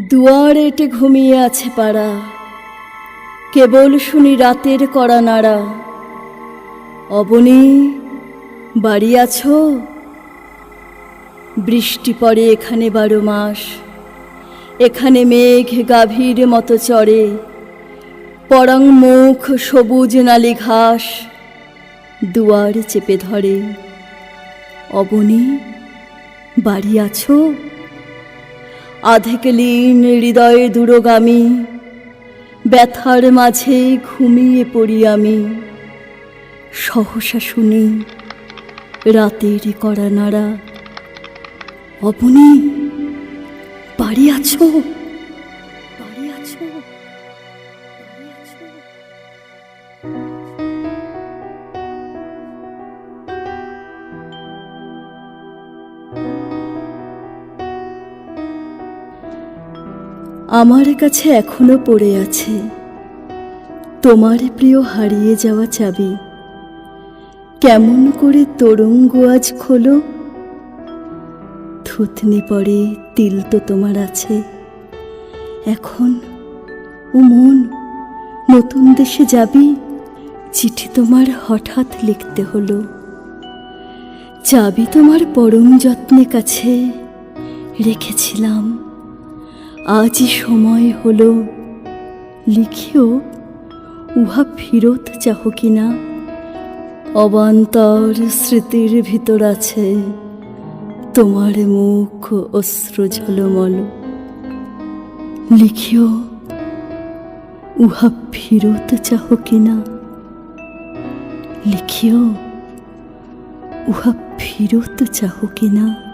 দুয়ার এটে ঘুমিয়ে আছে পাড়া। কেবল শুনি রাতের কড়া নাড়া। অবনী, বাড়ি আছো? বৃষ্টি পড়ে এখানে বারো মাস। এখানে মেঘ গাভীর মতো চড়ে। পরং মুখ সবুজ নালি ঘাস। দুয়ার চেপে ধরে। অবনী, বাড়ি আছো? আধেক লীন হৃদয়ে দূরগামী, ব্যথার মাঝে ঘুমিয়ে পড়ি আমি। সহসা শুনি রাতের করা নাড়া। অপনি বাড়ি আছো? বাড়ি আছো? আমার কাছে এখনও পড়ে আছে। তোমার প্রিয় হারিয়ে যাওয়া চাবি। কেমন করে তরঙ্গ আজ খোলো। থুতনি পড়ে তিল তো তোমার আছে। এখন ও মন নতুন দেশে যাবি। চিঠি তোমার হঠাৎ লিখতে হলো। চাবি তোমার পরম যত্নে কাছে রেখেছিলাম। আজই সময় হলো। লিখিও, উহা ফিরত চাহ কিনা? অবান্তর স্মৃতির ভিতর আছে তোমার মুখ অশ্রু ঝলমল। লিখিও, উহা ফিরত চাহ কিনা? লিখিও, উহা ফিরত চাহ কিনা?